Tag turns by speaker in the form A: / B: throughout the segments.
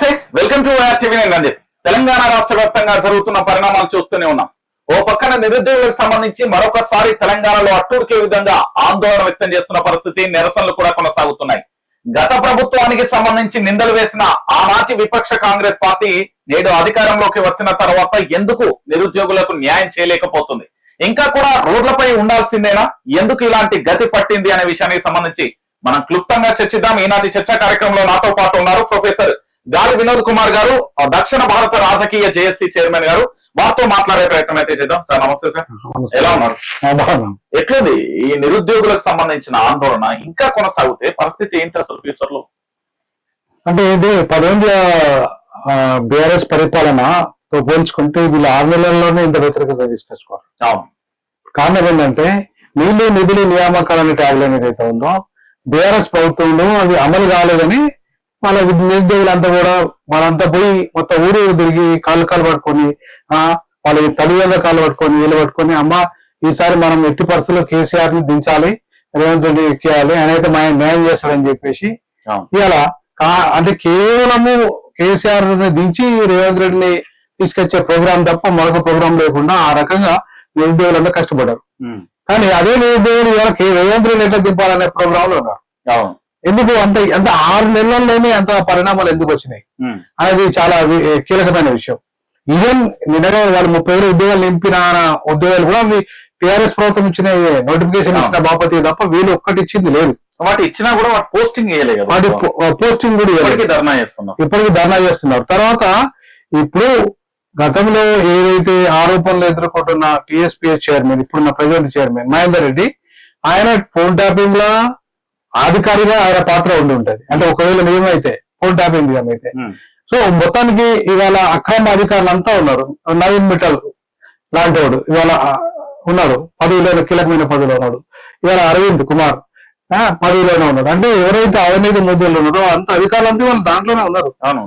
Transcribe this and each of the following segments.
A: నమస్తే welcome to TV నేను రంజిత్. తెలంగాణ రాష్ట్ర వ్యాప్తంగా జరుగుతున్న పరిణామాలు చూస్తూనే ఉన్నాం. ఓ పక్కన నిరుద్యోగులకు సంబంధించి మరొకసారి తెలంగాణలో అట్టూరికే విధంగా ఆందోళన వ్యక్తం చేస్తున్న పరిస్థితి నిరసనలు కూడా కొనసాగుతున్నాయి. గత ప్రభుత్వానికి సంబంధించి నిందలు వేసిన ఆనాటి విపక్ష కాంగ్రెస్ పార్టీ నేడు అధికారంలోకి వచ్చిన తర్వాత ఎందుకు నిరుద్యోగులకు న్యాయం చేయలేకపోతుంది? ఇంకా కూడా రోడ్లపై ఉండాల్సిందేనా? ఎందుకు ఇలాంటి గతి పట్టింది అనే విషయానికి సంబంధించి మనం క్లుప్తంగా చర్చిద్దాం. ఈనాటి చర్చా కార్యక్రమంలో నాతో పాటు ఉన్నారు ప్రొఫెసర్ గాలి వినోద్ కుమార్ గారు దక్షిణ భారత రాజకీయ జేఎస్సీ చైర్మన్ గారు. వారితో మాట్లాడే ప్రయత్నం అయితే చేద్దాం. సార్ నమస్తే సార్. ఎలా ఉన్నారు? ఎట్లుంది? ఈ నిరుద్యోగులకు సంబంధించిన ఆందోళన ఇంకా కొనసాగితే పరిస్థితి ఏంటి అసలు ఫ్యూచర్లో?
B: అంటే ఇది పదేళ్ళ బీఆర్ఎస్ పరిపాలనతో పోల్చుకుంటే వీళ్ళు ఆరు నెలల్లోనే ఇంత వ్యతిరేకత తీసుకొచ్చుకోవాలి. కారణం ఏంటంటే నీళ్ళు నిధులు నియామకాలు అనే ట్యాగ్ లైన్ ఏదైతే ఉందో బీఆర్ఎస్ ప్రభుత్వంలో అది అమలు కాలేదని వాళ్ళ నిరుద్యోగులంతా కూడా వాళ్ళంతా పోయి మొత్తం ఊరు ఊరు తిరిగి కాళ్ళు కాళ్ళు పట్టుకొని ఆ వాళ్ళ తల్లిదండ్రుల కాళ్ళు పట్టుకొని వీళ్ళు పట్టుకొని అమ్మ ఈసారి మనం ఎట్టి పరిస్థితుల్లో కేసీఆర్ని దించాలి రేవంత్ రెడ్డి ఎక్కేయాలి ఆయన అయితే మా న్యాయం చేస్తాడని చెప్పేసి ఇలా కా- అంటే కేవలము కేసీఆర్ని దించి రేవంత్ రెడ్డిని తీసుకొచ్చే ప్రోగ్రాం తప్ప మరొక ప్రోగ్రాం లేకుండా ఆ రకంగా నిరుద్యోగులంతా కష్టపడ్డారు. కానీ అదే నిరుద్యోగులు రేవంత్ రెడ్డి ఎట్లా దింపాలనే ప్రోగ్రామ్లో ఉన్నారు ఎందుకు అంత అంత ఆరు నెలల్లోనే అంత పరిణామాలు ఎందుకు వచ్చినాయి? అనేది చాలా కీలకమైన విషయం. ఈవెన్ నిన్ననే వాళ్ళు ముప్పై వేల ఉద్యోగాలు నింపిన ఉద్యోగాలు కూడా టిఆర్ఎస్ ప్రభుత్వం ఇచ్చిన నోటిఫికేషన్ ఇచ్చిన బాపతి తప్ప వీళ్ళు ఒక్కటి ఇచ్చింది లేదు.
A: వాటి ఇచ్చినా కూడా వాటి పోస్టింగ్ వేయలేదు
B: వాటి పోస్టింగ్ కూడా
A: ధర్నా చేస్తున్నాం
B: ఇప్పటికీ ధర్నా చేస్తున్నారు. తర్వాత ఇప్పుడు గతంలో ఏదైతే ఆరోపణలు ఎదుర్కొంటున్న టిఎస్పిఎస్ చైర్మన్ ఇప్పుడున్న ప్రెసిడెంట్ చైర్మన్ మహేందర్ రెడ్డి ఆయన ఫోన్ ట్యాపింగ్లో అధికారిగా ఆయన పాత్ర ఉండి ఉంటది. అంటే ఒకవేళ నిజమైతే ఫోన్ ట్యాపింగ్ నిజమైతే
A: ఉమ్,
B: సో మొత్తానికి ఇవాళ అక్రమ అధికారులు అంతా ఉన్నారు. నవీన్ మిట్టల్ లాంటి వాడు ఇవాళ ఉన్నాడు. పదవిలో కీలకమైన పదవిలో ఉన్నాడు. ఇవాళ అరవింద్ కుమార్ ఆ, పదవిలోనే ఉన్నాడు. అంటే ఎవరైతే అవినీతి ముద్దులు ఉన్నారో అంత అధికారులు అంతా వాళ్ళు దాంట్లోనే ఉన్నారు.
A: అవును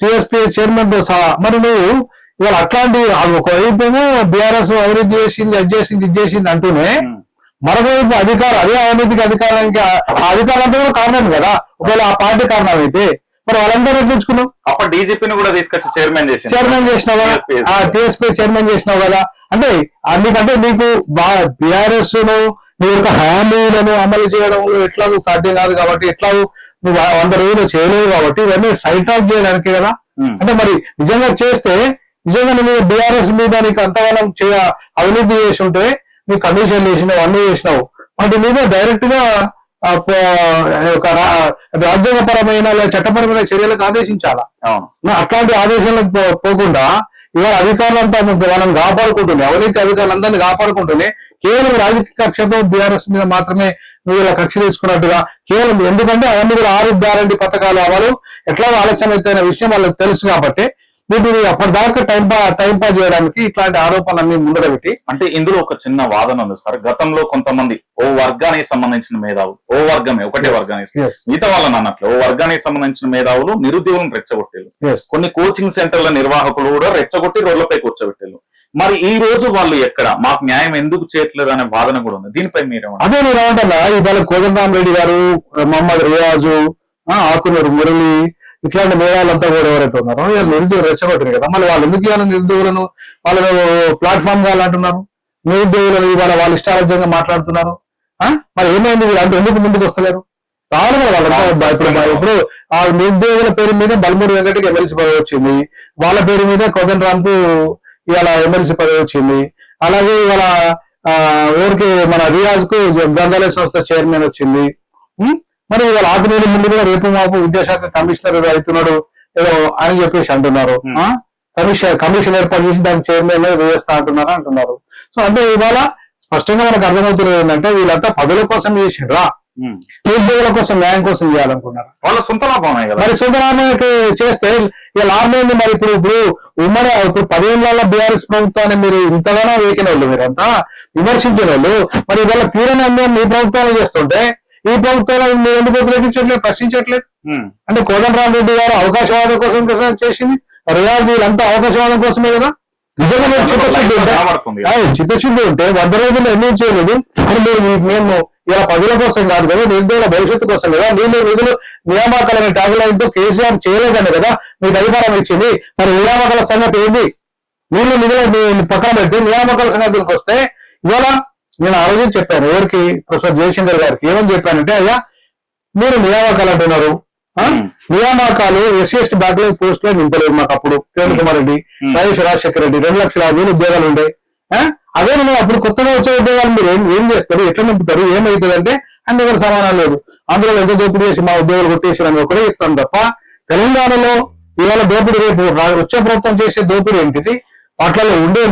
A: టిఎస్పిఎస్సి
B: చైర్మన్తో
A: సహా.
B: మరి నువ్వు ఇవాళ అట్లాంటి ఒకవైపు బీఆర్ఎస్ అభివృద్ధి చేసింది అది చేసింది ఇది చేసింది అంటూనే మరొకవైపు అధికారం అదే అవినీతికి అధికారానికి ఆ అధికారులంతా కూడా కారణం కదా. ఒకవేళ ఆ పార్టీ కారణం అయితే మరి వాళ్ళందరూ తెచ్చుకున్నావు
A: అప్పుడు డీజీపీని కూడా తీసుకొచ్చి చైర్మన్ చేసింది
B: చైర్మన్ చేసినావు? కదా. ఆ టీఎస్పీ చైర్మన్ చేసినావు కదా. అంటే అందుకంటే నీకు బీఆర్ఎస్ను నీ యొక్క హామీలను అమలు చేయడంలో ఎట్లా సాధ్యం కాదు కాబట్టి ఎట్లా నువ్వు వంద రోజులు చేయలేవు కాబట్టి ఇవన్నీ సైట్ ఆఫ్ చేయడానికి కదా. అంటే మరి నిజంగా చేస్తే నిజంగా నువ్వు బీఆర్ఎస్ మీద నీకు అంతగానం చేయ అవినీతి చేసి ఉంటే నీకు కమిషన్ చేసినావు అన్ని చేసినావు. వాటి మీద డైరెక్ట్గా రాజ్యాంగపరమైన లేదా చట్టపరమైన చర్యలకు ఆదేశించాలా? నా- అట్లాంటి ఆదేశాలకు పోకుండా ఇవాళ అధికారులంతా మనం కాపాడుకుంటున్నాయి. అవినీతి అధికారులందరినీ కాపాడుకుంటూనే కేవలం రాజకీయ కక్షతో బీఆర్ఎస్ మీద మాత్రమే నువ్వు ఇలా కక్ష తీసుకున్నట్టుగా కేవలం ఎందుకంటే అవన్నీ కూడా ఆరు గ్యారంటీ పథకాలు అమలు ఎట్లా ఆలస్యం అయితే విషయం వాళ్ళకి తెలుసు కాబట్టి వీటిని అప్పటిదాకా టైం పా టైం పాస్ చేయడానికి ఇట్లాంటి ఆరోపణలన్నీ ముందర పెట్టి
A: అంటే ఇందులో ఒక చిన్న వాదన ఉంది సార్. గతంలో కొంతమంది ఓ వర్గానికి సంబంధించిన మేధావులు ఓ వర్గమే ఒకటే వర్గానికి మిగతా వాళ్ళని అన్నట్లు ఓ వర్గానికి సంబంధించిన మేధావులు నిరుద్యోగులను రెచ్చగొట్టేది
B: ఎస్
A: కొన్ని కోచింగ్ సెంటర్ల నిర్వాహకులు కూడా రెచ్చగొట్టి రోడ్లపై కూర్చోబెట్టారు మరి ఈ రోజు వాళ్ళు ఎక్కడ? మాకు న్యాయం ఎందుకు చేయట్లేదు అనే వాదన కూడా ఉంది. దీనిపై మీరేమంటారు?
B: అదే నేను ఏమంటున్నా ఇవాళ కోదండరామ్ రెడ్డి గారు మహమ్మద్ రియాజు ఆకునూరు మురళి ఇట్లాంటి మేధావులంతా కూడా ఎవరైతే ఉన్నారో వీళ్ళు నిరుద్యోగులు రెచ్చగొట్టారు కదా. మళ్ళీ వాళ్ళు ఎందుకు ఇవాళ నిరుద్యోగులను? వాళ్ళు ప్లాట్ఫామ్ కావాలంటున్నారు. నిరుద్యోగులను ఇవాళ వాళ్ళు ఇష్టారాజ్యంగా మాట్లాడుతున్నారు? మరి ఏమైంది వీళ్ళంతా ఎందుకు ముందుకు వస్తలేరు? రావాలి కదా వాళ్ళంతా. ఇప్పుడు ఇప్పుడు ఆ నిరుద్యోగుల పేరు మీద బల్మూరి వెంకటకి ఎమ్మెల్సీ పదవి వచ్చింది. వాళ్ళ పేరు మీద కోదండరామ్కు ఇవాళ ఎమ్మెల్సీ పదవి వచ్చింది. అలాగే ఇవాళ ఊరికి మన రియాజ్కు గ్రంథాలయ సంస్థ చైర్మన్ వచ్చింది? మరి ఇవాళ ఆకునీరు ముందు కూడా రేపు మాపు విద్యాశాఖ కమిషనర్ అవుతున్నాడు ఏదో అని చెప్పేసి అంటున్నారు? కమిషన్ కమిషన్ ఏర్పాటు చేసి దానికి చైర్మన్ వేస్తా అంటున్నారు అంటున్నారు. సో అంటే ఇవాళ స్పష్టంగా మనకు అర్థమవుతున్నది ఏంటంటే వీళ్ళంతా పదవుల కోసం చేసిండ్రా. నిరుద్యోగుల కోసం న్యాయం కోసం చేయాలనుకున్నారు?
A: వాళ్ళ సొంత లాభమే కదా.
B: మరి సుందరానికి చేస్తే ఇక లాభం ఏంది మరి ఇప్పుడు ఇప్పుడు ఉమ్మడి ఇప్పుడు పదిహేనుల బీఆర్ఎస్ ప్రభుత్వాన్ని మీరు ఇంతగానో వేకిన వాళ్ళు మీరంతా విమర్శించిన వాళ్ళు. మరి ఇవాళ తీరని అన్యాయం మీ ప్రభుత్వాలు చేస్తుంటే ఈ ప్రభుత్వాలను మీరు ఎందుకు వ్యతిరేకించట్లేదు? ప్రశ్నించట్లేదు. అంటే కోదండరామ్ రెడ్డి గారు అవకాశవాదం కోసం కోసం చేసింది. రియాజ్ వీళ్ళంతా అవకాశవాదం కోసమే కదా? నిజంగా చిత్తశుద్ధి ఉంటే చిత్తశుద్ధి వంద రోజులు ఎన్ని చేయలేదు? మేము ఇలా ప్రజల కోసం కాదు కదా నిరుద్యోగుల భవిష్యత్తు కోసం కదా? నీళ్ళు నిధులు నియామకాలని ట్యాగులైన్తో కేసీఆర్ చేయలేదని కదా? మీకు అధికారం ఇచ్చింది. మరి నియామకాల సంగతి ఏంటి నీళ్ళు నిధులు పక్కన పెట్టి నియామకాల సంగతికి వస్తే ఇవాళ నేను ఆ రోజు చెప్పాను ఎవరికి? ప్రొఫెసర్ జయశంకర్ గారికి. ఏమని చెప్పానంటే అయ్యా మీరు నియామకాలు అంటున్నారు. నియామకాలు ఎస్సీ ఎస్టీ బ్యాక్లాగ్ పోస్ట్లో నింపలేదు మాకు అప్పుడు. కిరణ్ కుమార్ రెడ్డి. వైఎస్ రాజశేఖర రెడ్డి రెండు లక్షల యాభై ఉద్యోగాలు ఉండే? అదే నువ్వు అప్పుడు కొత్తగా వచ్చే ఉద్యోగాలు మీరు ఏం ఏం చేస్తారు? ఎట్లా నింపుతారు? ఏమవుతుంది అంటే అన్ని దగ్గర సమానం లేదు అందులో ఎంత దోపిడీ చేసి మా ఉద్యోగాలు కొట్టేసి అని ఒకటే చెప్తాను తప్ప తెలంగాణలో ఇవాళ దోపిడీ రేపు వచ్చే ప్రభుత్వం చేసే దోపిడీ ఏంటిది? వాటిలో ఉండే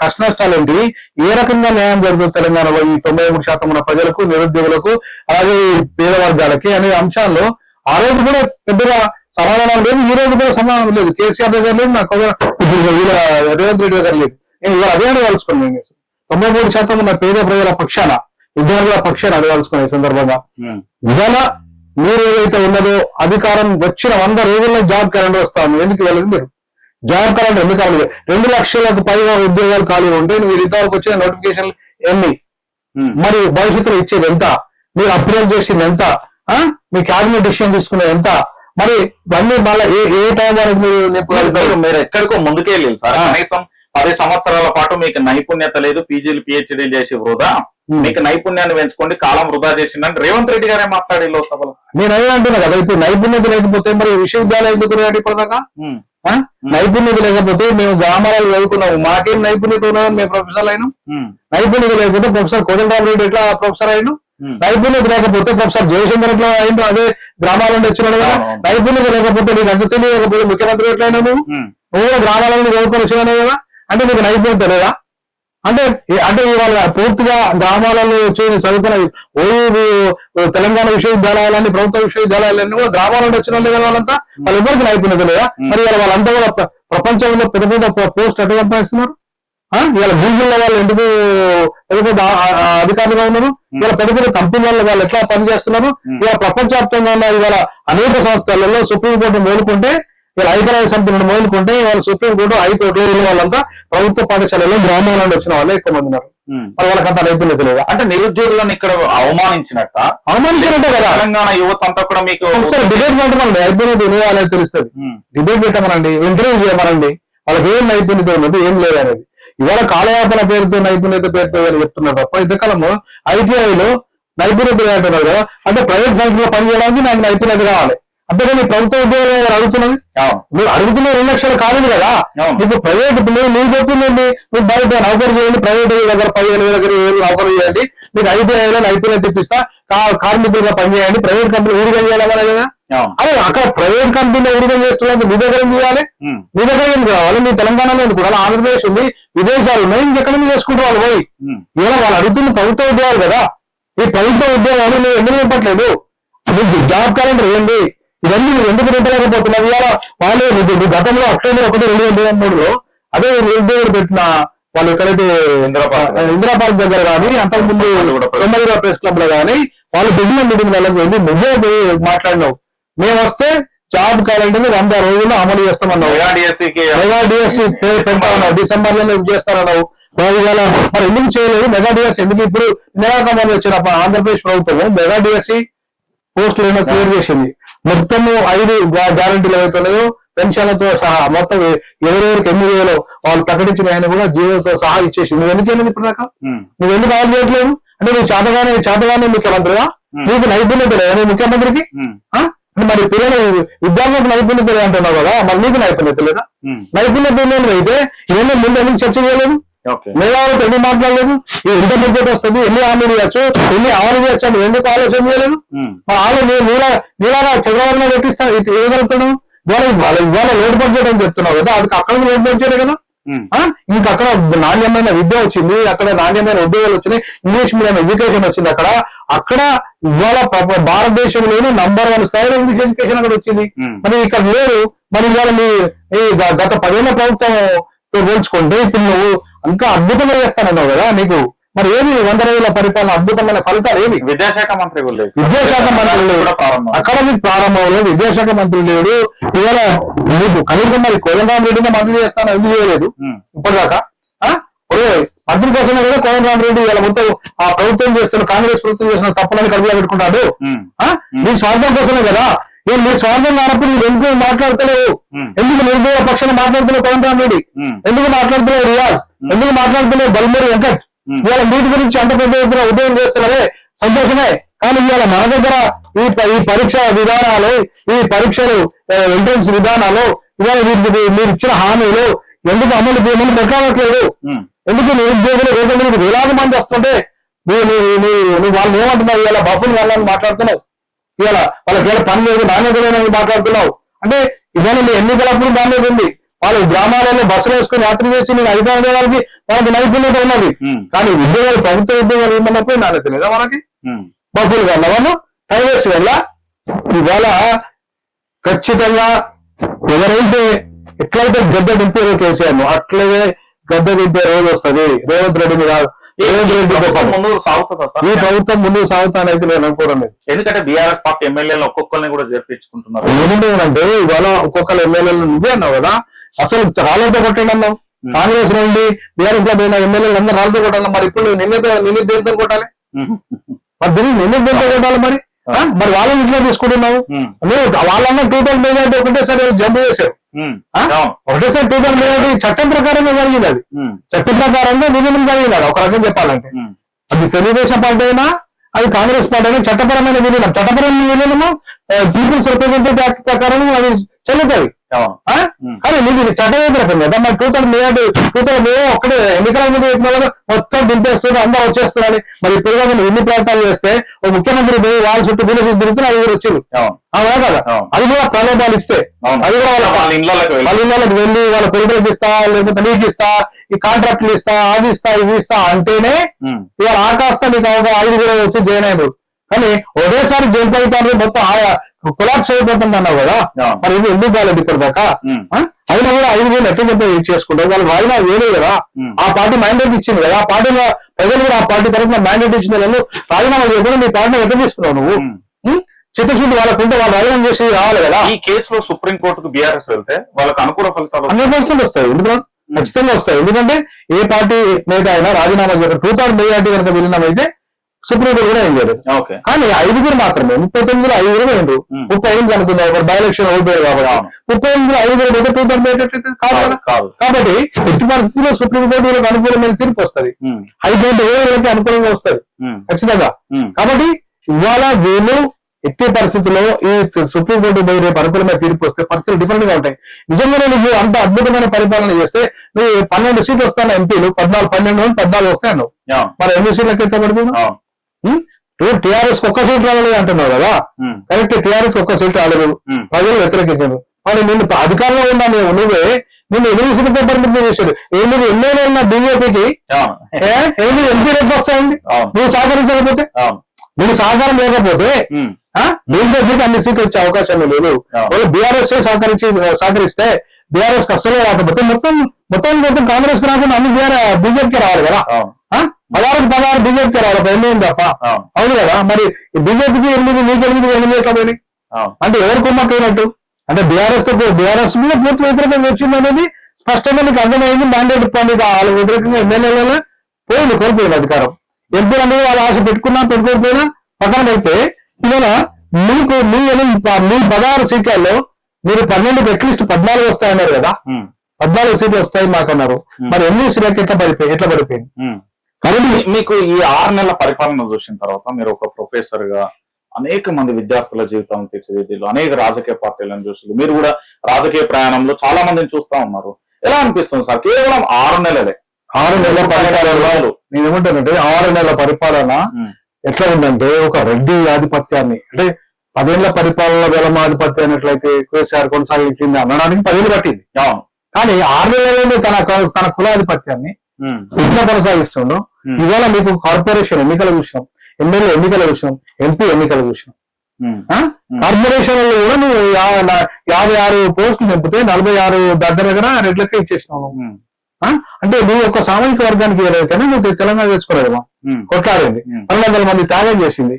B: కష్ట నష్టాలు ఏంటివి ఏ రకంగా న్యాయం జరుగుతుంది తెలంగాణలో ఈ తొంభై మూడు శాతం ఉన్న ప్రజలకు నిరుద్యోగులకు అలాగే ఈ పేద వర్గాలకి అనే అంశాల్లో ఆ రోజు కూడా పెద్దగా సమాధానం లేదు ఈ రోజు కూడా సమాధానం లేదు. కేసీఆర్ దగ్గర లేదు నాకు వీళ్ళ రేవంత్ రెడ్డి దగ్గర లేదు. నేను ఇవాళ అదే అడగలుచుకున్నాను నేను. తొంభై మూడు శాతం ఉన్న పేద ప్రజల పక్షాన విద్యార్థుల పక్షాన అడగలుచుకున్నాను ఈ సందర్భంగా. ఇవాళ మీరు ఏదైతే ఉన్నదో అధికారం వచ్చిన వంద రోజుల్లో జాబ్ క్యాలెండర్ వస్తాను ఎందుకు వెళ్ళదు మీరు? జాబ్ క్యాలెండర్ ఎందుకు అవ్వలేదు రెండు లక్షలకు పైగా ఉద్యోగాలు ఖాళీ ఉంటే నువ్వు ఇంతవరకు వచ్చిన నోటిఫికేషన్ ఎన్ని?
A: ఉమ్,
B: మరి భవిష్యత్తులో ఇచ్చేది ఎంత? మీరు అప్రూవ్ చేసింది ఎంత? ఆ? మీ క్యాబినెట్ డిసిషన్ తీసుకునేది ఎంత? మరి ఇవన్నీ మళ్ళీ ఏ ఏ టైం వరకు మీరు
A: మీరు- ఎక్కడికో ముందుకే వెళ్ళారు సార్. కనీసం పది సంవత్సరాల పాటు మీకు నైపుణ్యత లేదు పీజీలు పిహెచ్డీలు చేసి వృధా. మీకు నైపుణ్యాన్ని పెంచుకోండి కాలం వృధా చేసిందని రేవంత్ రెడ్డి గారే మాట్లాడి లోక్సభలో
B: నేను అదే అంటున్నా కదా ఇప్పుడు నైపుణ్యత లేకపోతే మరి విశ్వవిద్యాలయం ఎందుకు ఇప్పటిదాకా?
A: ఉమ్,
B: ఆ? నైపుణ్యత లేకపోతే మేము గ్రామాలలో చదువుకున్నాము. మాకేం నైపుణ్యత ఉన్నదని మేము ప్రొఫెసర్ అయినా. నైపుణ్యత లేకపోతే ప్రొఫెసర్ కోదండరామ్ రెడ్డి ఎట్లా ప్రొఫెసర్ అయినా. నైపుణ్యత లేకపోతే ప్రొఫెసర్ జయశంకర్ ఎట్లా అయిందో అదే గ్రామాల నుండి వచ్చినాడు కదా. నైపుణ్యత లేకపోతే నీకు అంత తెలియకపోతే ముఖ్యమంత్రి ఎట్లా అయినా నువ్వు నువ్వు కూడా గ్రామాల నుండి చదువుకొని వచ్చినావు కదా. అంటే నీకు నైపుణ్యత లేదా? అంటే అంటే ఇవాళ పూర్తిగా గ్రామాలలో వచ్చి చదువుకున్న ఓయూ తెలంగాణ విశ్వవిద్యాలయాలన్నీ ప్రభుత్వ విశ్వవిద్యాలయాలన్నీ కూడా గ్రామాల నుండి వచ్చిన వాళ్ళే కదా వాళ్ళంతా? వాళ్ళెవరికి నైపుణ్యత లేదా మరి ఇవాళ వాళ్ళంతా కూడా ప్ర- ప్రపంచంలో పెద్ద పెద్ద పోస్ట్ ఎట్లా సంపాదిస్తున్నారు? ఇవాళ గూగుల్లో వాళ్ళు ఎందుకు పెద్ద పెద్ద అధికారులుగా ఉన్నారు? ఇవాళ పెద్ద పెద్ద కంపెనీలలో వాళ్ళు ఎట్లా పనిచేస్తున్నారు? ఇవాళ ప్రపంచవ్యాప్తంగా ఉన్న ఇవాళ అనేక సంస్థలలో సుప్రీంకోర్టు మేలుకుంటే ఇవాళ ఐక్యరాజ్య సమితి నుండి మేలుకుంటే ఇవాళ సుప్రీంకోర్టు హైకోర్టు వాళ్ళంతా ప్రభుత్వ పాఠశాలలో గ్రామాల నుండి వచ్చిన వాళ్ళే ఎక్కువ మంది ఉన్నారు. మరి వాళ్ళకంత నైపుణ్యత లేదా
A: అంటే నిరుద్యోగులను ఇక్కడ అవమానించినట్ట?
B: అవమానించినట్టే కదా.
A: తెలంగాణ యువత అంతా కూడా మీకు
B: ఒకసారి డిబేట్ పెట్టమనండి. నైపుణ్యత అనేది తెలుస్తుంది. డిబేట్ పెట్టమనండి. ఇంటర్వ్యూ చేయమనండి. వాళ్ళకి ఏం నైపుణ్యత ఉన్నది ఏం లేదనేది ఇవాళ కాలయాపన పేరుతో నైపుణ్యత పేరుతో చెప్తున్నారు తప్ప ఇంతకాలము ఐటీఐలో నైపుణ్యత అంటున్నారు కదా. అంటే ప్రైవేట్ బ్యాంకులో పనిచేయడానికి నాకు నైపుణ్యత కావాలి. అంతేగాని ప్రభుత్వ ఉద్యోగాలు ఎవరు అడుగుతున్నది మీరు అడుగుతున్న రెండు లక్షలు కాలేదు కదా. ఇప్పుడు ప్రైవేట్ మీరు మీరు చెప్తుందండి మీరు బయట నౌకరు చేయండి ప్రైవేట్ దగ్గర పదిహేను వేల దగ్గర ఏళ్ళు నౌకరు చేయండి మీకు ఐటీఐలో నైపుణ్యత తెప్పిస్తా కార్మికులుగా పనిచేయండి ప్రైవేట్ కంపెనీ ఊరికం చేయడం అనే కదా అదే అక్కడ ప్రైవేట్ కంపెనీలో ఊరికం చేస్తున్నది మీ దగ్గర ఏం చేయాలి? మీ దగ్గర ఏం కావాలి? మీ తెలంగాణలో కూడా ఆంధ్రప్రదేశ్ ఉంది విదేశాలు ఉన్నాయి ఇంకెక్కడ చేసుకుంటారు వాళ్ళు పోయి? ఇలా వాళ్ళు అడుగుతున్న ప్రభుత్వ ఉద్యోగాలు కదా. ఈ ప్రభుత్వ ఉద్యోగాలు మీరు ఎందుకు చెప్పట్లేదు మీకు జాబ్ క్యాలెండర్ ఏంటి? ఇవన్నీ ఎందుకు నింపలేకపోతున్నారు? ఇవాళ వాళ్ళు గతంలో అక్టోబర్ ఒకటి రెండు వేల ఇరవై మూడులో అదే ఉద్యోగులు పెట్టిన వాళ్ళు ఎక్కడైతే
A: ఇందిరా పార్క్
B: దగ్గర. కానీ అంతకుముందు
A: కూడా ప్రెస్
B: క్లబ్లో కానీ వాళ్ళు బిజినెస్ మీటింగ్లకు వెళ్ళి నువ్వే మాట్లాడినావు. మేము వస్తే జాబ్ క్యాలెండర్ వంద రోజుల్లో అమలు చేస్తామన్నావు.
A: మెగా
B: డిఎస్సి పెడతా ఉన్నావు డిసెంబర్లో చేస్తానన్నావు. మరి ఇవాళ మరి ఎందుకు చేయలేదు? మెగా డిఎస్సి ఎందుకు ఇప్పుడు నిరాకమని వచ్చిన ప- ఆంధ్రప్రదేశ్ ప్రభుత్వం మెగా డిఎస్సి పోస్టులు ఏమో క్లియర్ చేసింది? మొత్తం ఐదు గ్యారంటీలు ఏవైతున్నాయో పెన్షన్లతో సహా మొత్తం ఎవరెవరికి ఎన్ని వేలో వాళ్ళు ప్రకటించిన ఆయన కూడా జీవోతో సహా ఇచ్చేసింది నువ్వు ఎందుకు వెళ్ళింది ఇప్పుడు దాకా? నువ్వు ఎందుకు ఆల్ చేయట్లేదు? అంటే నువ్వు చేతగానే చేతగానే ముఖ్యమంత్రిగా. నీకు నైపుణ్యత లేదా? ముఖ్యమంత్రికి? మరి పిల్లలు విద్యార్థులకు నైపుణ్యత అంటున్నావు కదా? మరి నీకు నైపుణ్యత లేదా? నైపుణ్యత అయితే ఇవన్నీ ముందు ఎందుకు చర్చ చేయలేదు? మేధావులతో ఎందుకు మాట్లాడలేదు? ఈ ఎంత బడ్జెట్ వస్తుంది? ఎన్ని హామీలు చేయొచ్చు ఎన్ని అమలు చేయొచ్చు అని ఎందుకు ఆలోచన చేయలేదు?
A: ఉమ్,
B: మరి వాళ్ళు నీ- నీలా నీలాగా చక్రవర్తిలో పెట్టిస్తాను ఇవ్వగలుగుతాడు ఇవాళ ఇవాళ లోటు బడ్జెట్ అని చెప్తున్నావు కదా అది అక్కడ లోటు బడ్జెట్ కదా? ఇంకా అక్కడ నాణ్యమైన విద్య వచ్చింది అక్కడ నాణ్యమైన ఉద్యోగాలు వచ్చినాయి ఇంగ్లీష్ మీడియం ఎడ్యుకేషన్ వచ్చింది అక్కడ. అక్కడ ఇవాళ భారతదేశంలోనే నంబర్ వన్ స్థాయిలో ఇంగ్లీష్ ఎడ్యుకేషన్ అక్కడ వచ్చింది. మరి ఇక్కడ లేరు. మరి ఇవాళ మీ గత పదేళ్ళ ప్రభుత్వం పోల్చుకుంటే ఇప్పుడు నువ్వు ఇంకా అద్భుతంగా చేస్తానన్నావు కదా నీకు. మరి ఏమి వంద రోజుల పరిపాలన అద్భుతమైన ఫలితాలు ఏమి?
A: విద్యాశాఖ మంత్రి.
B: విద్యాశాఖ మంత్రి లేడు.
A: ప్రారంభం.
B: అకాడమిక్ ప్రారంభంలో విద్యాశాఖ మంత్రి లేడు. ఇవాళ నీకు కనీసం మరి కోదండరాం రెడ్డిని మంత్రి చేస్తాను ఎందుకు చేయలేదు? ఇప్పటిదాకా? మంత్రి కోసమే కదా కోదండరామరెడ్డి ఇలా మొత్తం ఆ ప్రభుత్వం చేస్తున్న కాంగ్రెస్ ప్రభుత్వం చేస్తున్న తప్పులని కడుపులో పెట్టుకుంటాడు? నీ స్వార్థం కోసమే కదా. ఏ నీ స్వార్థం కానప్పుడు నువ్వు ఎందుకు మాట్లాడతలేవు? ఎందుకు నిరుద్యోగ పక్షాన మాట్లాడుతున్నావు కోదండరామరెడ్డి
A: ఉమ్,
B: ఎందుకు మాట్లాడుతున్నావు రియాజ్? ఎందుకు మాట్లాడుతున్నావు? బల్మూరి వెంకట్. ఇవాళ నీటి గురించి అంత పెద్ద ఎత్తున ఉద్యోగం చేస్తున్నారే సంతోషమే. కానీ ఇవాళ మన దగ్గర ఈ ఈ పరీక్ష విధానాలు ఈ పరీక్షలు ఎంట్రన్స్ విధానాలు ఇవాళ వీటికి మీరు ఇచ్చిన హామీలు ఎందుకు అమలు చేయమని పెట్టాలట్లేదు ఎందుకు నిరుద్యోగులు మీకు వేలాది మంది వస్తుంటే నువ్వు వాళ్ళు ఏమంటున్నావు ఇవాళ? బఫులు వెళ్ళాలని మాట్లాడుతున్నావు. ఇవాళ వాళ్ళకి ఏమైనా పని లేదు నాణ్యత లేదని మాట్లాడుతున్నావు. అంటే ఇవాళ నీ ఎన్నికలప్పుడు దాని మీద ఉంది. వాళ్ళు గ్రామాలలో బస్సులు వేసుకుని యాత్ర చేసి నేను అధికారం వాళ్ళకి నైపుణ్యత ఉన్నది. కానీ ఉద్యోగాలు ప్రభుత్వ ఉద్యోగాలు ఏమన్నప్పుడు నాణ్యత లేదా మనకి? బఫులు వల్ల వాళ్ళు వేస్ట్ వల్ల ఇవాళ ఖచ్చితంగా ఎవరైతే ఎట్లయితే గద్ద దింపారో కేసీఆర్ అట్లనే గద్ద దింపే రోజు వస్తది. రేవంత్ రెడ్డి మీద
A: ఈ ప్రభుత్వం
B: ముందుకు సాగుతానైతే నేను అనుకోవడం
A: ఎందుకంటే బీఆర్ఎస్ పార్టీ ఎమ్మెల్యేలు ఒక్కొక్కరిని కూడా చేర్పించుకుంటున్నారు.
B: ఏమంటే ఇవాళ ఒక్కొక్కరు ఎమ్మెల్యేలు నువ్వే అన్నావు కదా అసలు రాళ్ళతో కొట్టండి అన్నావు. కాంగ్రెస్ నుండి బీఆర్ఎస్లో పోయిన ఎమ్మెల్యేలు అందరూ రాళ్ళతో కొట్టాలి మరి ఇప్పుడు నిన్న నిన్న కొట్టాలి? మరి దీన్ని నిన్న కొట్టాలి మరి? మరి వాళ్ళని ఇంట్లో తీసుకుంటున్నావు? నువ్వు వాళ్ళన్న టూ థౌసండ్ మెజార్టీ ఒకటేసారి జంప్ చేశారు. ఒకటేసారి టూ థౌసండ్ మెజార్టీ చట్టం ప్రకారంగా జరిగింది అది. చట్టం ప్రకారంగా విలీనం జరిగింది అది. ఒక రకం చెప్పాలంటే. అది తెలుగుదేశం పార్టీ అయినా అది కాంగ్రెస్ పార్టీ అయినా చట్టపరమైన విలీనం. చట్టపరమైన విలీనము పీపుల్స్ రిప్రజెంటేటివ్ యాక్ట్ ప్రకారం అది చెల్లుతుంది. కానీ నీకు ఇది చట్ట కదా మరి two thousand majority two thousand మేము ఒక్కడే ఎన్నికల ముందు చెప్పిన వాళ్ళు మొత్తం దింపేస్తుంది అందరూ వచ్చేస్తున్నారని మరి ఇప్పుడు నువ్వు ఎన్ని ప్రయత్నాలు చేస్తే ఒక ముఖ్యమంత్రి పోయి వాళ్ళ చుట్టూ విలేజ్ తిరుగుతున్న ఐదుగురు వచ్చింది.
A: అవును.
B: కదా. అది కూడా ప్రలోభాలు ఇస్తే. అది కూడా వాళ్ళ
A: ఇళ్ళకి వెళ్ళి.
B: వాళ్ళ ఇళ్ళకి వెళ్ళి వాళ్ళ కొడుకులకు ఇస్తా లేకపోతే నీకు ఇస్తా ఈ కాంట్రాక్ట్లు ఇస్తా అది ఇస్తా ఇది ఇస్తా అంటేనే ఇవాళ ఆకాస్త నీకు ఒక ఐదుగురు వచ్చి జాయిన్ అయ్యారు కానీ ఒకేసారి జైలు అవుతారు మొత్తం కొలాప్స్ అయిపోతుంది అన్నావు కదా. మరి ఇది ఎందుకు కాలేదు
A: ఉమ్,
B: ఆ? అయినా కూడా ఐదుగురు ఎట్లా చెప్పి చేసుకుంటారు వాళ్ళు రాయినా వేరే కదా. ఆ పార్టీ మ్యాండేట్ ఇచ్చింది కదా? ఆ పార్టీలో ప్రజలు కూడా ఆ పార్టీ తరఫున మ్యాండేట్ ఇచ్చిన వాళ్ళు రాజీనామా చేయకుండా నీ పార్టీని ఎట్లా తీసుకున్నావు నువ్వు? చిత్తశుద్ధి వాళ్ళకుంటే వాళ్ళు రాజీనామా చేసి రావాలి కదా?
A: ఈ కేసులో సుప్రీం కోర్టుకు బీఆర్ఎస్ వెళ్తే వాళ్ళకి అనుకూల ఫలితాలు వస్తాయి.
B: హండ్రెడ్ పర్సెంట్ వస్తాయి ఎందుకంటే ఖచ్చితంగా వస్తాయి. ఎందుకంటే ఏ పార్టీ నేత అయినా రాజీనామా చేయడం టూ థౌసండ్ మెజార్టీ కనుక విలీనమైతే సుప్రీం కోర్టు కూడా ఏం చేయలేదు
A: ఓకే.
B: కానీ ఐదుగురు మాత్రమే ముప్పై తొమ్మిదిలో ఐదుగురు
A: ఉమ్.
B: ముప్పై ఎనిమిది అనుకుందాం ఒక బై ఎలక్షన్ ఓడిపోయారు కాబట్టి. ముప్పై ఎనిమిదిలో ఐదుగురు టూ థౌసండ్ కాదు కాబట్టి ఎట్టి పరిస్థితుల్లో సుప్రీం కోర్టు వీళ్ళకి అనుకూలమైన తీర్పు వస్తుంది. హైకోర్టు ఏ వీళ్ళకి అనుకూలంగా వస్తుంది? ఖచ్చితంగా. కాబట్టి ఇవాళ వీళ్ళు ఎట్టి పరిస్థితుల్లో ఈ సుప్రీం కోర్టు పోయి రేపు అనుకూలమైన తీర్పు వస్తే పరిస్థితులు డిఫరెంట్గా ఉంటాయి. నిజంగానే నువ్వు అంత అద్భుతమైన పరిపాలన చేస్తే నువ్వు పన్నెండు సీట్లు వస్తాను ఎంపీలు పద్నాలుగు పన్నెండు నుండి పద్నాలుగు వస్తాయి అన్నావు
A: అవును,
B: మరి ఎన్ని సీట్లకి ఎంత
A: అవును,
B: టీఆర్ఎస్ ఒక్క సీట్ రాలేదు అంటున్నావు కదా? కరెక్ట్ టీఆర్ఎస్ ఒక్క సీట్ రాలేదు. ప్రజలు వ్యతిరేకించారు. మరి నిన్ను అధికారంలో ఉన్నా నువ్వు నువ్వే నిన్ను ఎనిమిది సీట్లతో పరిమితం చేశాడు. ఎనిమిది ఎమ్మెల్యే ఉన్న బీజేపీకి? ఎనిమిది ఎంపీ రేపు వస్తాయండి? నువ్వు సహకరించకపోతే? నువ్వు సహకారం లేకపోతే
A: ఉమ్,
B: బీజేపీకి అన్ని సీట్లు వచ్చే అవకాశం లేదు. వాళ్ళు బీఆర్ఎస్ సహకరించి సహకరిస్తే బీఆర్ఎస్ అస్సలే రాకపోతే మొత్తం మొత్తం మొత్తం కాంగ్రెస్ రాకుండా అన్ని బీఆర్ బీజేపీకి రావాలి కదా? పదహారు పదహారు బీజేపీకి రావాలి ఎనిమిది తప్ప.
A: అవును,
B: కదా? మరి బీజేపీకి ఎనిమిది మీకు ఎనిమిది ఎనిమిది
A: అవును,
B: అంటే ఎవరు కుమ్మక్కైనట్టు? అంటే బీఆర్ఎస్తో బీఆర్ఎస్ మీద పూర్తి వ్యతిరేకంగా వచ్చింది అనేది స్పష్టంగా నీకు అర్థమైంది మ్యాండేట్ పండి వాళ్ళ వ్యతిరేకంగా ఎమ్మెల్యేలలో పోయింది కోల్పోయింది అధికారం. ఎంపీ అనేది వాళ్ళు ఆశ పెట్టుకున్నా పెట్టుకోకపోయినా పక్కన పెడితే ఇవాళ మీకు మీ మీ పదహారు సీట్లలో మీరు పన్నెండుకి అట్లీస్ట్ పద్నాలుగు వస్తాయన్నారు కదా? పద్నాలుగు సీట్లు వస్తాయి మాకన్నారు.
A: Hmm.
B: మరి ఎన్ని సీట్లకి ఎట్లా పడిపోయి ఎట్లా పడిపోయింది. కాబట్టి
A: మీ- మీకు ఈ ఆరు నెలల పరిపాలన చూసిన తర్వాత మీరు ఒక ప్రొఫెసర్గా అనేక మంది విద్యార్థుల జీవితాలను తీర్చిదిద్దారు అనేక రాజకీయ పార్టీలను చూసి మీరు కూడా రాజకీయ ప్రయాణంలో చాలా మందిని చూస్తా ఉన్నారు. ఎలా అనిపిస్తుంది సార్? కేవలం ఆరు నెలలే.
B: ఆరు నెలల పరిపాలన. నేను ఏమంటానంటే ఆరు నెలల పరిపాలన ఎట్లా ఉందంటే ఒక రెడ్డి ఆధిపత్యాన్ని అంటే పదేళ్ళ పరిపాలన గల ఆధిపత్యాన్ని ఎట్లయితే కేసీఆర్ కొనసాగించింది అనడానికి పదేళ్ళు పట్టింది.
A: అవును.
B: కానీ ఆరు నెలలోనే తన తన కులాధిపత్యాన్ని
A: ఉమ్,
B: ఎట్లా కొనసాగిస్తుండో.
A: Hmm.
B: ఇవాళ మీకు కార్పొరేషన్ ఎన్నికల విషయం ఎమ్మెల్యే ఎన్నికల విషయం ఎంపీ ఎన్నికల విషయం. ఆ?
A: Hmm.
B: కార్పొరేషన్లలో కూడా నువ్వు యాభై ఆరు పోస్టులు నింపితే నలభై ఆరు దగ్గర దగ్గర రెడ్లకే ఇచ్చేసినావు? అంటే నువ్వు ఒక సామాజిక వర్గానికి కానీ నువ్వు తెలంగాణ తెచ్చుకోలేదమ్మా
A: ఉమ్,
B: కొట్లాడింది.
A: Hmm.
B: పన్నెండు వందల మంది త్యాగం చేసింది?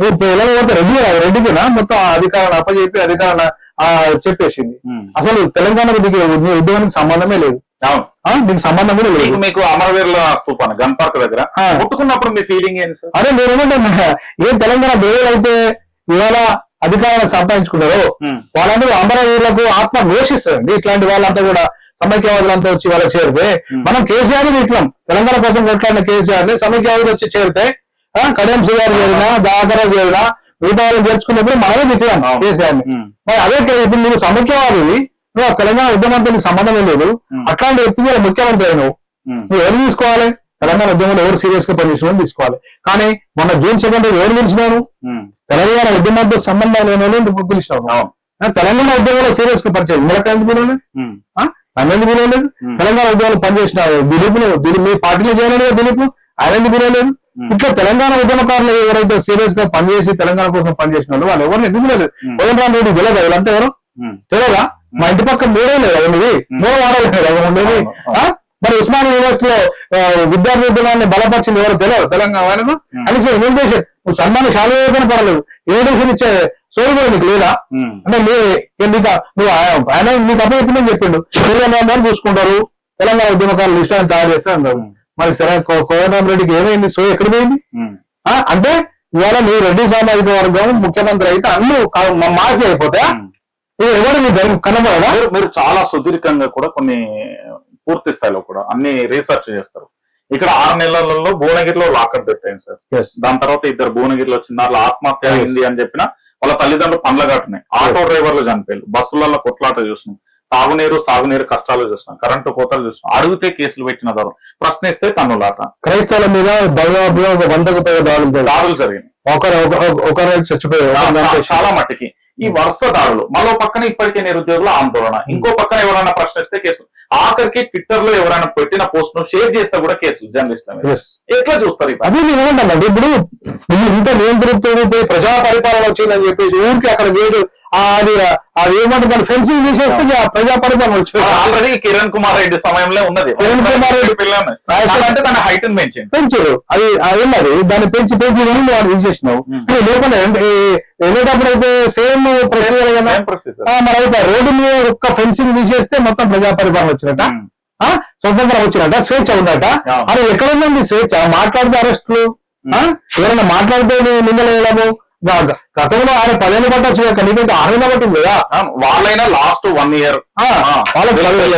B: నువ్వు తెలంగాణ పోతే రెడ్డి రెడ్డికినా? మొత్తం ఆ అధికారాన్ని అప్పచెప్పి అధికారాన్ని చెప్పేసింది. అసలు తెలంగాణకు దిగే ఉద్య- ఉద్యమానికి సంబంధమే లేదు. దీనికి సంబంధం కూడా లేదు
A: మీకు అమరవీరుల స్థూపాన్ని గన్ పార్క్ దగ్గర. ముట్టుకున్నప్పుడు మీ ఫీలింగ్ ఏంటి సార్
B: అదే నేను ఏమంటున్నా ఏ తెలంగాణ అయితే ఇవాళ అధికారాన్ని సంపాదించుకున్నారో. వాళ్ళందరూ అమరవీరులకు ఆత్మ ఘోషిస్తారండి ఇట్లాంటి వాళ్ళంతా కూడా సమైక్యవాదులంతా వచ్చి వాళ్ళ చేరితే. మనం కేసీఆర్ ఇట్లాం తెలంగాణ కోసం కొట్లాడిన కేసీఆర్ని సమైక్యవాదులు వచ్చి చేరితే ఆ, కడియం శ్రీగారు చేరినా దాకరా చేరినా వాళ్ళు చేర్చుకున్నప్పుడు మనమే తిట్టాం.
A: కేసీఆర్ని.
B: మరి అదే ఇప్పుడు నువ్వు సమైక్యవాది నువ్వు ఆ తెలంగాణ ఉద్యమంతో నీకు సంబంధం లేదు. అట్లాంటి వ్యక్తి మీద ముఖ్యమంత్రి అయినావు. నువ్వు ఎవరు తీసుకోవాలి? తెలంగాణ ఉద్యమంలో ఎవరు సీరియస్గా పనిచేసిన తీసుకోవాలి. కానీ మొన్న జూన్ సెకండ్ ఎవరు పిలిచినాను. తెలంగాణ ఉద్యమంతో సంబంధం లేని పిలిచినావు తెలంగాణ ఉద్యమంలో సీరియస్గా పనిచేయాలి మిగతా ఎందుకు పిలవలేదు ఎందుకు పిలవలేదు. తెలంగాణ ఉద్యమంలో పనిచేసిన దిలీప్ దిలీప్ మీ పార్టీలో చేయలేదు దిలీప్ ఆయన ఎందుకు పిలవలేదు. ఇట్లా తెలంగాణ ఉద్యమకారులు ఎవరైతే సీరియస్గా పనిచేసి తెలంగాణ కోసం పనిచేసిన వాళ్ళు వాళ్ళు ఎవరిని ఎందుకు
A: Hmm.
B: కోదండరాం రెడ్డి తెలియదు వీళ్ళంతా ఎవరు. తెలియదా మా ఇంటి పక్క మూడే లేదు ఉండేది మూడు వారాలు కదా ఉండేది? మరి ఉస్మానియా యూనివర్సిటీలో ఆ, విద్యార్థి ఉద్యమాన్ని బలపరిచింది ఎవరు తెలియదు? తెలంగాణ ఆయనకు
A: Hmm.
B: అని ఇన్విటేషన్ నువ్వు సన్మాన శాల వేయకుండా పర్వాలేదు ఇన్విటేషన్ ఇచ్చే సోయి కూడా నీకు లేదా. అంటే నీకు నువ్వు ఆయన- ఆయన నీకు అభ్యర్థిని చెప్పిండు. తెలంగాణ చూసుకుంటారు. తెలంగాణ ఉద్యమకారులు ఇష్టాన్ని తయారు చేస్తే అన్నారు. మరి సరే కో- కోదండరాం రెడ్డికి ఏమైంది? సో ఎక్కడ పోయింది? అంటే ఇవాళ నీ రెడ్డి సామాజిక వర్గం ముఖ్యమంత్రి అయితే అన్ని మాఫీ అయిపోతా
A: ఉమ్.
B: ఇది ఎవరు నీ కనబడదా
A: మీరు చాలా సుదీర్ఘంగా కూడా కొన్ని పూర్తి స్థాయిలో కూడా అన్ని రీసెర్చ్ చేస్తారు ఇక్కడ ఆరు నెలలలో భువనగిరిలో లాకర్ అయింది సార్. దాని తర్వాత ఇద్దరు భువనగిరిలో చిన్నారులు ఆత్మహత్య
B: Yes.
A: అయింది అని చెప్పిన వాళ్ళ తల్లిదండ్రులు పండ్ల కట్టున్నాయి ఆటో డ్రైవర్లు చనిపోయారు బస్సులలో కొట్లాట చూసినాం తాగునీరు సాగునీరు కష్టాలు చూసినాం కరెంటు కోతలు చూసినాం అడిగితే కేసులు పెట్టిన దారు ప్రశ్నిస్తే తన్నులాట
B: క్రైస్తవుల మీద దాదాపు వందకు దాడులు.
A: దాడులు జరిగినాయి
B: ఒకరు ఒక- ఒక- ఒకరు చచ్చిపోయారు.
A: చాలా మట్టికి ఈ వరుస దాడులు మరో పక్కన ఇప్పటికే నిరుద్యోగుల ఆందోళన. ఇంకో పక్కన ఎవరైనా ప్రశ్నిస్తే కేసు. ఆఖరికి ట్విట్టర్లో ఎవరైనా పెట్టిన పోస్ట్ను షేర్ చేస్తే కూడా కేసు జర్నలిస్ట్. ఎట్లా చూస్తారు
B: అది నేను ఏమంటానండి ఇప్పుడు ఇంత నియంత్రితో పోయి ప్రజా పరిపాలన వచ్చిందని చెప్పేసి ఊరికి అక్కడ వేడు అది అది ఏమంటారు ఫెన్సింగ్ తీసేస్తే ప్రజా పరిపాలన వచ్చింది.
A: ఆల్రెడీ కిరణ్ కుమార్ రెడ్డి సమయంలో ఉన్నది.
B: కిరణ్ కుమార్ రెడ్డి
A: పిల్లని అంటే తన హైట్ పెంచింది
B: పెంచారు. అది ఏంటది దాన్ని పెంచి పెంచి వాడు తీసేసినావు. లోపల వెళ్ళేటప్పుడు అయితే సేమ్ ప్రొసీజర్ కదా? మరి అయితే రోడ్డు మీద ఒక్క ఫెన్సింగ్ తీసేస్తే మొత్తం ప్రజా పరిపాలన వచ్చినట్ట? స్వతంత్రం వచ్చినట్ట? స్వేచ్ఛ ఉందట. అది ఎక్కడ ఉందండి స్వేచ్ఛ? మాట్లాడితే అరెస్టులు ఆ? ఎవరైనా మాట్లాడితే నిందలేయడము గతంలో ఆయన పదేళ్ళు పట్టొచ్చు కదా నీకంటే ఆరు నెలలు పట్టింది కదా.
A: వాళ్ళైనా లాస్ట్ వన్ ఇయర్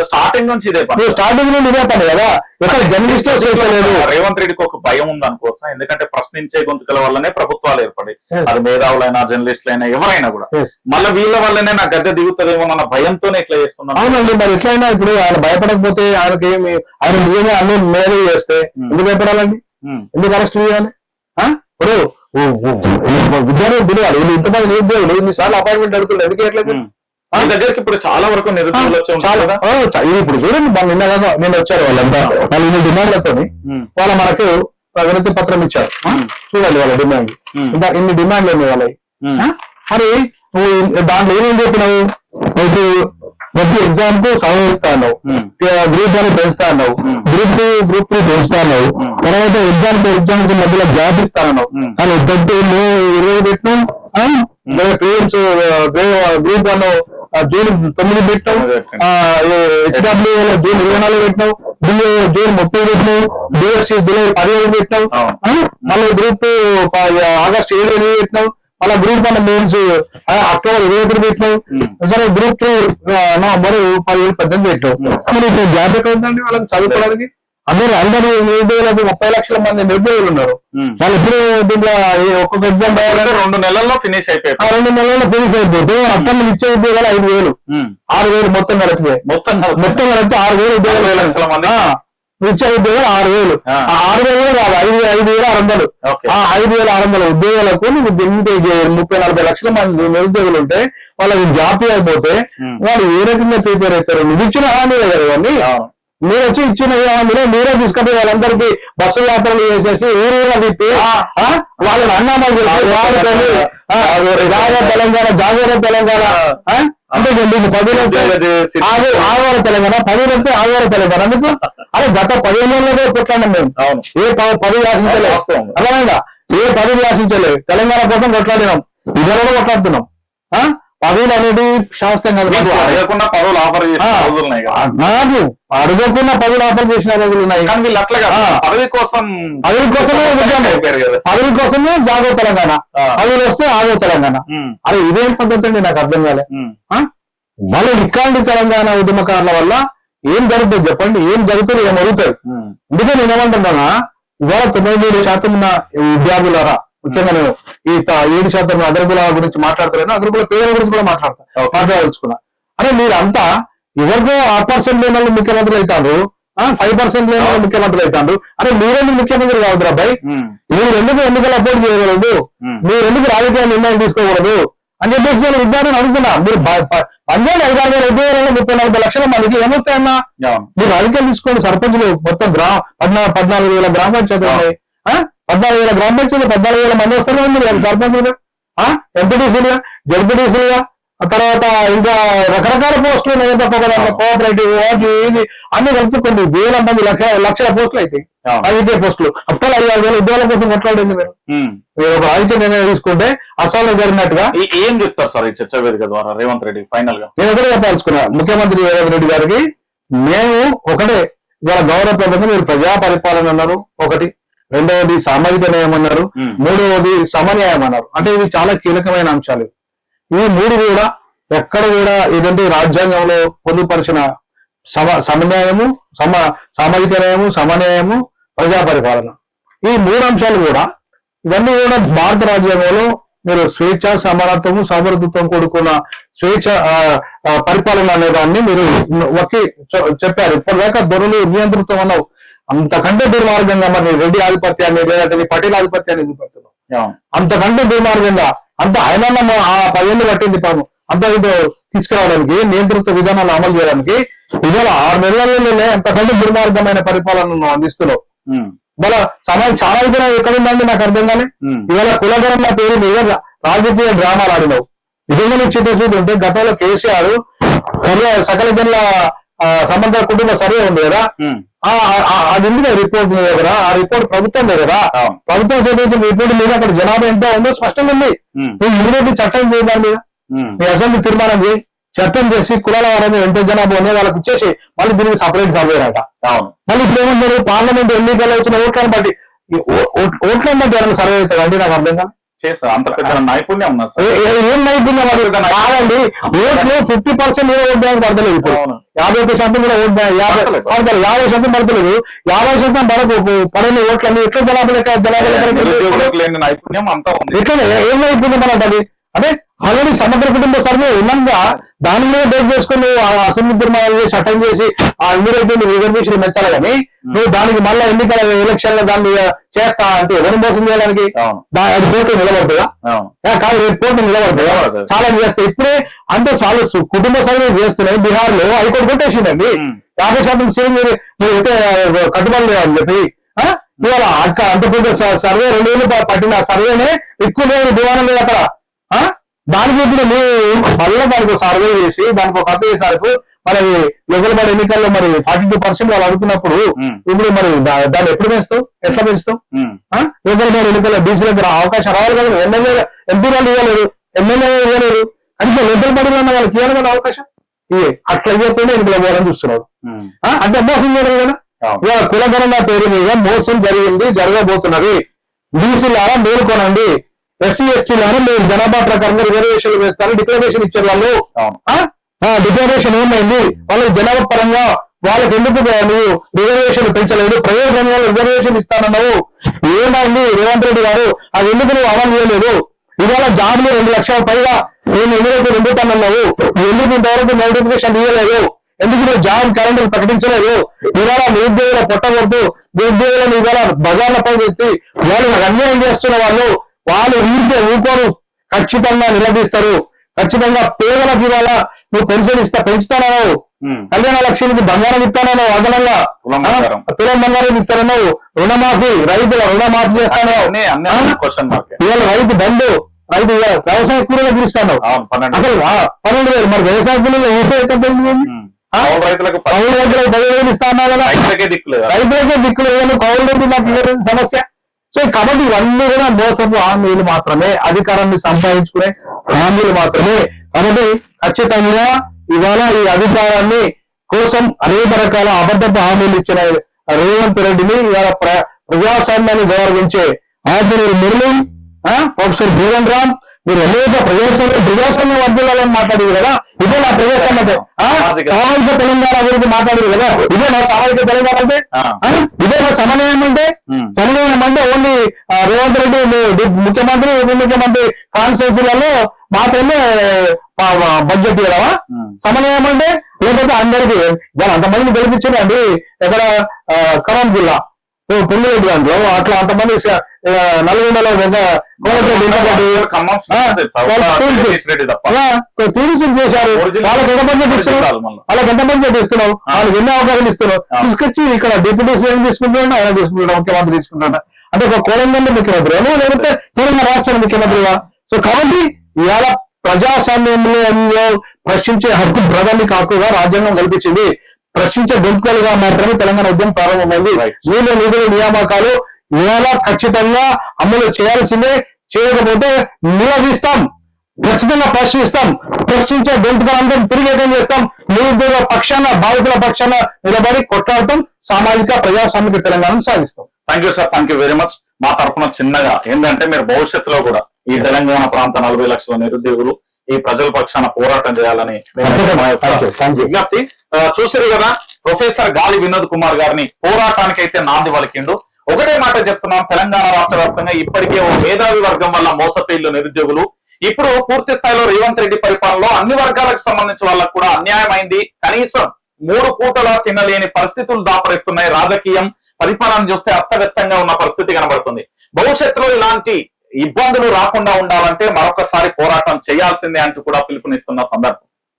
A: స్టార్టింగ్ నుంచి ఇదే పని.
B: స్టార్టింగ్ నుండి ఇదే పని కదా. ఎక్కడ జర్నలిస్ట్ లేదు.
A: రేవంత్ రెడ్డికి ఒక భయం ఉంది అనుకోవచ్చా ఎందుకంటే ప్రశ్నించే గొంతుకల వల్లనే ప్రభుత్వాలు ఏర్పడి. అది మేధావులైనా జర్నలిస్టులైనా ఎవరైనా కూడా. మళ్ళీ వీళ్ళ వల్లనే నా గద్దె దిగుతుందేమో అన్న భయంతోనే ఇట్లా చేస్తున్నాను
B: అవునండి మరి ఎట్లయినా ఇప్పుడు ఆయన భయపడకపోతే ఆయనకి ఏమి ఆయన నిజంగా అన్ని మేలు చేస్తే
A: Hmm.
B: ఎందుకు భయపడాలండి?
A: ఉమ్.
B: ఎందుకు అరెస్ట్ చేయాలి? ఆ? ఇప్పుడు విద్యార్థులు తెలియాలి. వీళ్ళు ఇంతమంది నిరుద్యోగులు ఇన్నిసార్లు అపాయింట్మెంట్ అడుగుతున్నారు ఎందుకు ఎట్లేదు
A: ఉమ్. మీ దగ్గరికి ఇప్పుడు చాలా వరకు నిరుద్యోగులు
B: ఇప్పుడు చూడండి మన నిన్న కదా నిన్న వచ్చారు వాళ్ళంతా. వాళ్ళు ఇన్ని డిమాండ్లతో. వాళ్ళ మనకు వినతి పత్రం ఇచ్చారు. చూడండి వాళ్ళ డిమాండ్. ఇంకా ఇన్ని డిమాండ్లు ఉన్నాయి వాళ్ళవి? మరి నువ్వు దాంట్లో ఏమేం చెప్పినావు? అయితే ప్రతి ఎగ్జామ్కు సమయం ఇస్తా అన్నావు
A: ఉమ్.
B: గ్రూప్ వన్ పెంచుతా అన్నావు
A: Hmm.
B: Group two group three పెంచుతా అన్నావు
A: Hmm.
B: తర్వాత ఎగ్జామ్కి ఎగ్జామ్కి మధ్యలో గ్యాప్ ఇస్తా అన్నావు
A: Hmm.
B: కానీ ఇద్దరు ఇరవై పెట్టినాం ప్రిలిమ్స్ గ్రూప్ వన్ జూన్ తొమ్మిది పెట్టాం
A: తొమ్మిది పెట్టాం.
B: హెచ్డబ్ల్యూ జూన్ ఇరవై నాలుగు పెట్టినాం బిఏ జూన్ ముప్పై పెట్టినాం బిఎస్సి జూలై పదిహేడు పెట్టినాం
A: అవును.
B: ఆ? మళ్ళీ గ్రూప్ ఆగస్ట్ ఏడు ఎనిమిది పెట్టినాం మళ్ళీ గ్రూప్ వన్ మెయిన్స్ అక్టోబర్ ఇరవై ఒకటి పెట్టినాం.
A: Hmm.
B: సరే గ్రూప్ టూ నవంబర్ పదిహేడు పద్దెనిమిది పెట్టాం
A: Hmm.
B: మరి ఇప్పుడు జాబ్ ఎక్కడ ఉందండి వాళ్ళకి చదువుకోవడానికి? అందరూ అందరూ నిరుద్యోగులకు ముప్పై లక్షల మంది నిరుద్యోగులు ఉన్నారు.
A: ఉమ్.
B: వాళ్ళు ఎప్పుడు దీంట్లో ఒక్కొక్క ఎగ్జామ్ రాయాలంటే
A: రెండు నెలల్లో ఫినిష్
B: ఆ
A: అయిపోయాయి
B: రెండు నెలల్లో ఫినిష్ అయిపోతే అక్కడ ఇచ్చే ఉద్యోగాలు ఐదు వేలు. ఆరు వేలు మొత్తం కలిపితే.
A: మొత్తం
B: మొత్తం కలిపితే ఆరు వేలు ఉద్యోగాలు
A: లక్షల మంది.
B: ఇచ్చే ఉద్యోగాలు ఆరు వేలు. ఆరు వేలు కాదు ఐదు ఐదు వేల ఆరు వందలు ఆ ఐదు వేల ఆరు వందల ఉద్యోగాలకు నువ్వు ముప్పై నలభై లక్షల మంది నిరుద్యోగులు ఉంటే వాళ్ళకి జాబ్ అయిపోతే. వాళ్ళు ఏ రకంగా ప్రిపేర్ అవుతారు? నువ్వు ఇచ్చిన హామీలే కదా ఇవన్నీ. మీరు వచ్చి ఇచ్చిన హామీలో మీరే తీసుకుపోయి వాళ్ళందరికీ బస్సు యాత్రలు చేసేసి ఊరూరా తిప్పి ఆ, వాళ్ళని అన్నామని తెలంగాణ. జాగర తెలంగాణ? అంటే పది
A: చేసి-
B: ఆగు- ఆగవార తెలంగాణ పది రూపాయలు ఆగవార తెలంగాణ. అందుకు? అదే గత పదిహేను ఏళ్ళలో కొట్లాడినాం మేము
A: అవును.
B: ఏ ప- పదవి ఆశించలేదు
A: వాస్తవం.
B: అర్థమైందా? ఏ పదవి ఆశించలేదు తెలంగాణ కోసం కొట్లాడినాం. ఇదే కూడా కొట్లాడుతున్నాం? పదవులు అనేది శాస్త్రంగా.
A: అడగకుండా పదవులు ఆఫర్ కదా.
B: అడగకుండా పదవులు ఆఫర్ చేసిన రోజులు ఉన్నాయి.
A: కానీ వీళ్ళు అట్లా. పదవి కోసం
B: పదవి కోసమే పదవి కోసమే జాగో తెలంగాణ. పదవులు వస్తే ఆగో తెలంగాణ. అరే ఇదేం పద్ధతి అండి? నాకు అర్థం కాలే? మళ్ళీ ఇట్లాంటి తెలంగాణ ఉద్యమకారుల వల్ల ఏం జరుగుతుంది చెప్పండి? ఏం జరుగుతుంది? ఏం
A: ఉమ్,
B: అందుకే నేను ఏమంటున్నానా? ఇవాళ తొంభై మూడు శాతం ఉన్న విద్యార్థులారా ముఖ్యంగా నేను ఈ ఏడు శాతం అగ్రకుల గురించి మాట్లాడుతున్నాను అగ్రకుల పేదల గురించి కూడా మాట్లాడతా. మాట్లాడదలుచుకున్నా. అరే మీరంతా ఎవరికో ఆరు పర్సెంట్ లేని వాళ్ళు ముఖ్యమంత్రులు అవుతారు ఫైవ్ పర్సెంట్ లేని వాళ్ళు ముఖ్యమంత్రులు అవుతారు అరే మీరెందుకు ముఖ్యమంత్రి కావద్దు అబ్బాయి మీరు ఎందుకు ఎన్నికలు అపోర్ట్ చేయకూడదు?
A: ఉమ్.
B: మీరు ఎందుకు రాజకీయ నిర్ణయం తీసుకోకూడదు? అని చెప్పేసి నేను విద్యార్థిని అడుగుతున్నా. మీరు ప- ప- పదిహేను ఐదు ఆరు వేల ముప్పై నలభై లక్షల మందికి ఏమొస్తాయన్నా. మీరు రాజకీయాలు తీసుకోండి సర్పంచులు మొత్తం గ్రామ పద్నాలుగు పద్నాలుగు వేల గ్రామ ఆ? పద్నాలుగు వేల గ్రామ పంచాయతీలు పద్నాలుగు వేల మంది వస్తారు మీరు సర్పంచులు? ఎంపీటీసీలుగా? జడ్పీటీసీలుగా? ఆ తర్వాత ఇంకా రకరకాల పోస్టులు ఉన్నాయి తప్ప కదా కోఆపరేటివ్ వాటి ఇది. అన్ని కలిపి కొన్ని వేల మంది లక్ష లక్షల పోస్టులు
A: అవును.
B: రాజకీయ పోస్టులు. అప్పుడు ఐదు ఆరు వేల ఉద్యోగాల కోసం కొట్లాడింది మీరు. మీరు ఒక రాజకీయ నిర్ణయం తీసుకుంటే అసలు జరిగినట్టుగా
A: ఏం చెప్తారు సార్ ఈ చర్చ వేదిక ద్వారా? రేవంత్ రెడ్డి ఫైనల్గా
B: నేను ఒకటే చెప్పాల్సుకున్నా ముఖ్యమంత్రి రేవంత్ రెడ్డి గారికి మేము ఒకటే. ఇవాళ గౌరవప్రదంగా మీరు ప్రజా పరిపాలన అన్నారు ఒకటి. రెండవది సామాజిక న్యాయం అన్నారు. మూడవది సమన్యాయం అన్నారు. అంటే ఇవి చాలా కీలకమైన అంశాలు. ఇవి మూడు కూడా ఎక్కడ కూడా ఏదంటే రాజ్యాంగంలో పొందుపరిచిన సమ సమన్యాయము సమ సామాజిక న్యాయము సమన్యాయము ప్రజా పరిపాలన ఈ మూడు అంశాలు కూడా ఇవన్నీ కూడా భారత రాజ్యాంగంలో మీరు స్వేచ్ఛ సమానత్వము సమృద్ధిత్వం కూడుకున్న స్వేచ్ఛ పరిపాలన అనే దాన్ని మీరు ఒకే చెప్పారు. ఇప్పటిదాకా దొరలు నియంతృత్వం అన్నావు. అంతకంటే దుర్మార్గంగా మరి రెడ్డి ఆధిపత్యాన్ని లేదంటే నీ పటేల్ ఆధిపత్యాన్ని చూపెడుతున్నావు. అంతకంటే దుర్మార్గంగా అంత ఆయన ఆ పదేళ్ళు పట్టింది పాము అంత తీసుకురావడానికి నియంతృత్వ విధానాలు అమలు చేయడానికి ఇవాళ ఆరు నెలలలోనే అంతకంటే దుర్మార్గమైన పరిపాలనను అందిస్తున్నావు. ఇవాళ సమాజం చాలా విధానం ఎక్కడుందండి నాకు అర్థం కానీ ఇవాళ కులగరం పేరు మీద రాజకీయ డ్రామాలు ఆడినావు. నిజంగా చిత్తశుద్ధి ఉంటే గతంలో కేసీఆర్ సకల జనుల ఆ, సమగ్ర కుటుంబ సర్వే ఉంది కదా? అది ఉంది కదా రిపోర్ట్ మీ దగ్గర? ఆ రిపోర్ట్ ప్రభుత్వం కదా. ప్రభుత్వం సేకరించిన రిపోర్ట్ మీద అక్కడ జనాభా ఎంత ఉందో స్పష్టంగా ఉంది. నువ్వు ఇమీడియట్ చట్టం చేయ దాని మీద. మీ అసెంబ్లీ తీర్మానం చేయి. చట్టం చేసి కులాల వారని ఎంత జనాభా ఉందో వాళ్ళకి ఇచ్చేసి మళ్ళీ దీనికి సపరేట్ సర్వే అంట. మళ్ళీ ఇప్పుడు ఏమంటారు పార్లమెంట్ ఎన్నికల్లో వచ్చిన ఓట్లను బట్టి ఓట్లను బట్టి ఏమైనా సర్వే అవుతుంది అండి? నాకు అర్థం కాదు.
A: చేస్తా అంత పెద్ద నైపుణ్యం ఉన్నది సార్.
B: ఏ- నైపుణ్యం కాదండి ఓట్లు ఫిఫ్టీ పర్సెంట్ కూడా ఓట్ బ్యాంక్ పడతలేదు ఇప్పుడు. యాభై ఒక్క శాతం కూడా ఓట్ బ్యాంక్ యాభై.
A: పడతలేదు.
B: యాభై శాతం పడతలేదు. యాభై శాతం పడకు పడని ఓట్లన్నీ ఎట్లా జనాభా లెక్క జనాభా లెక్క
A: నిరుద్యోగులకు లేని నైపుణ్యం అంతా ఉంది.
B: ఎట్లా ఏం నైపుణ్యం అని అదే? ఆల్రెడీ సమగ్ర కుటుంబ సర్వే ఉన్నంగా దాని మీద బేస్ చేసుకుని ఆ అసెంబ్లీ తీర్మానం చేసి చట్టం చేసి ఆ ఇమీడియట్ రిజర్వేషన్ పెంచాలి కానీ నువ్వు దానికి మళ్ళీ ఎన్నికల ఎలక్షన్లో దాన్ని చేస్తా అంటే ఎవరిని మోసం చేయడానికి? అది కోర్టు నిలబడుతుందా? కాదు రేపు కోర్టు నిలబడుతుందా. చాలా చేస్తే ఇప్పుడే అంటే చాలా కుటుంబ సర్వే చేస్తున్నాయి. బీహార్లో హైకోర్టు కొట్టేసిందండి. యాభై శాతం సేమ్ మీరు అయితే కట్టుబడి లేదని చెప్పి? ఇవాళ అక్క అంత సర్వే రెండు వేలు పట్టిన సర్వేనే ఎక్కువ లేదు దివాణం లేదు అక్కడ. ఆ? దానికి ఇప్పుడు మీరు మళ్ళీ దానికి సర్వే చేసి దానికి ఒక కథ చేసారు మరి లోకల్ బడి ఎన్నికల్లో మరి ఫార్టీ టూ పర్సెంట్ వాళ్ళు అడుగుతున్నప్పుడు. ఇప్పుడు మరి దాన్ని ఎప్పుడు పెంచుతావు? ఎట్లా పెంచుతావు? లోకల్ బడి ఎన్నికల్లో బీసీ దగ్గర అవకాశం రావాలి కదా? ఎమ్మెల్యే ఎంపీ వాళ్ళు ఇవ్వలేరు ఎమ్మెల్యే ఇవ్వలేరు. అంటే లోకల్ బడిలో ఉన్న వాళ్ళకి ఇవ్వాలి కదా అవకాశం? ఇవే అట్లా ఇవ్వకుండా ఎన్నికలు పోవాలని చూస్తున్నారు? అంటే మోసం చేయడం కదా. ఇవాళ కులగణన పేరు మీద మోసం జరిగింది జరగబోతున్నది. బీసీలారా మేలుకోనండి. ఎస్సీ ఎస్టీలారా మీరు జనాభా ప్రకారంగా రిజర్వేషన్లు వేస్తారు డిక్లరేషన్ ఇచ్చారు వాళ్ళు. డిక్లరేషన్ ఏమైంది? వాళ్ళకి జనాభా పరంగా వాళ్ళకి ఎందుకు నువ్వు రిజర్వేషన్ పెంచలేదు? ప్రైవేట్ రంగంలో రిజర్వేషన్ ఇస్తానన్నావు. ఏమైంది? రేవంత్ రెడ్డి గారు అది ఎందుకు నువ్వు అమలు చేయలేదు? ఇవాళ జాబ్లు రెండు లక్షల పైగా నేను ఎందుకు నింపుతానన్నావు? నువ్వు ఎందుకు ఇంతవరకు నోటిఫికేషన్ ఇవ్వలేదు ఎందుకు నువ్వు జాబ్ క్యాలెండర్ ప్రకటించలేదు? ఇవాళ నిరుద్యోగుల పొట్టగొట్టు నిరుద్యోగులను ఇవాళ బజార్లపై వేసి వాళ్ళు అన్యాయం చేస్తున్న వాళ్ళు వాళ్ళు ఊరికే ఊరుకోరు. ఖచ్చితంగా నిలదీస్తారు. ఖచ్చితంగా పేదలకు ఇవాళ నువ్వు పెన్షన్ ఇస్తా పెంచుతానన్నావు. కళ్యాణ లక్ష్మికి బంగారం ఇస్తానన్నావు అదనంగా.
A: తులం? బంగారం.
B: ఇస్తానన్నావు. రుణమాఫీ రైతుల రుణమాఫీ చేస్తాను
A: అన్ని అన్ని క్వశ్చన్ మార్క్
B: ఇవాళ రైతు బంధు రైతు వ్యవసాయ కూలీలకు ఇస్తాను అసలు పన్నెండు వేలు. మరి వ్యవసాయ కూలీలు వ్యవసాయ?
A: కౌలు రైతులకు
B: పదివేలు ఇస్తా అన్నావు కదా.
A: రైతులకే దిక్కులేదు
B: రైతులకే దిక్కులు కౌలు రైతు నాకు ఇవ్వలేదు సమస్య. సో కాబట్టి ఇవన్నీ కూడా మోసపు హామీలు మాత్రమే అధికారాన్ని సంపాదించుకునే హామీలు మాత్రమే. కాబట్టి ఖచ్చితంగా ఇవాళ ఈ అధికారాన్ని కోసం అనేక రకాల అబద్ధపు హామీలు ఇచ్చిన రేవంత్ రెడ్డిని ఇవాళ ప్ర ప్రజాస్వామ్యాన్ని గౌరవించే ఆర్డినరీ మురళి ప్రొఫెసర్ భూవన్ రామ్ మీరు అనేక ప్రజాస్వామ్య ప్రజాస్వామ్య వర్గాలని మాట్లాడింది కదా? ఇదే నా ప్రజాస్వామ్య
A: సామాజిక-
B: తెలంగాణ గురించి మాట్లాడింది కదా? ఇదే నా సామాజిక తెలంగాణ అంటే? ఇదే నా సమన్వయం అంటే. సమన్వయం అంటే ఓన్లీ రేవంత్ రెడ్డి ముఖ్యమంత్రి ఉప ముఖ్యమంత్రి కాన్స్టిట్యూన్సీలలో మాత్రమే బడ్జెట్ ఇవ్వడమా. సమన్వయం అంటే? లేకపోతే అందరికీ దాని అంతమందిని గెలిపించండి. ఎక్కడ ఖమ్మం జిల్లా పొంగిరెడ్డి దాంట్లో అట్లా అంతమంది నల్గొండలో పెద్ద టీడీసీ చేశారు. వాళ్ళకి ఎంత బడ్జెట్ ఇస్తున్నావు?
A: original మళ్ళా.
B: వాళ్ళకి ఎంత బడ్జెట్ ఇస్తున్నావు?
A: ఆ.
B: వాళ్ళకి ఎన్ని అవకాశాలు ఇస్తున్నావు. తీసుకొచ్చి ఇక్కడ డిప్యూటీ సీఎం తీసుకుంటున్నాడు? ఆయన తీసుకుంటాడు ముఖ్యమంత్రి తీసుకుంటాడు అంటే ఒక కోలంగల్ ముఖ్యమంత్రి. లేకపోతే తెలంగాణ రాష్ట్ర ముఖ్యమంత్రిగా సో కాబట్టి ఇవాళ ప్రజాస్వామ్యంలో ప్రశ్నించే హక్కు ప్రధానికి హక్కుగా రాజ్యాంగం కల్పించింది. ప్రశ్నించే గొంతుకలుగా మాత్రమే తెలంగాణ ఉద్యమం ప్రారంభమైంది. వీళ్ళ నిధుల నియామకాలు ఇవాళ ఖచ్చితంగా అమలు చేయాల్సిందే. చేయకపోతే నిలదీస్తాం ఖచ్చితంగా ప్రశ్నిస్తాం. ప్రశ్నించే గొంతుకలందరం తిరిగేటం చేస్తాం. నిరుద్యోగ పక్షాన బాధితుల పక్షాన నిలబడి కొట్లాడతాం. సామాజిక ప్రజాస్వామిక తెలంగాణను సాగిస్తాం.
A: Thank you sir thank you very much మా తరఫున చిన్నగా ఏంటంటే మీరు భవిష్యత్తులో కూడా ఈ తెలంగాణ ప్రాంత నలభై లక్షల నిరుద్యోగులు ఈ ప్రజల పక్షాన పోరాటం చేయాలని. విజ్ఞప్తి. చూసారు కదా ప్రొఫెసర్ గాలి వినోద్ కుమార్ గారిని పోరాటానికి అయితే నాంది పలికిండు ఒకటే మాట చెప్తున్నాం తెలంగాణ రాష్ట్ర వ్యాప్తంగా ఇప్పటికే ఓ మేధావి వర్గం వల్ల మోసపోయిల్లు నిరుద్యోగులు. ఇప్పుడు పూర్తి స్థాయిలో రేవంత్ రెడ్డి పరిపాలనలో అన్ని వర్గాలకు సంబంధించిన వాళ్ళకు కూడా అన్యాయమైంది కనీసం మూడు పూటల తినలేని పరిస్థితులు దాపరిస్తున్నాయి రాజకీయం. పరిపాలన చూస్తే అస్తవ్యస్తంగా ఉన్న పరిస్థితి కనబడుతుంది. భవిష్యత్తులో ఇలాంటి ఇబ్బందులు రాకుండా ఉండాలంటే మరొకసారి పోరాటం చేయాల్సిందే అంటూ కూడా పిలుపునిస్తున్న సందర్భం.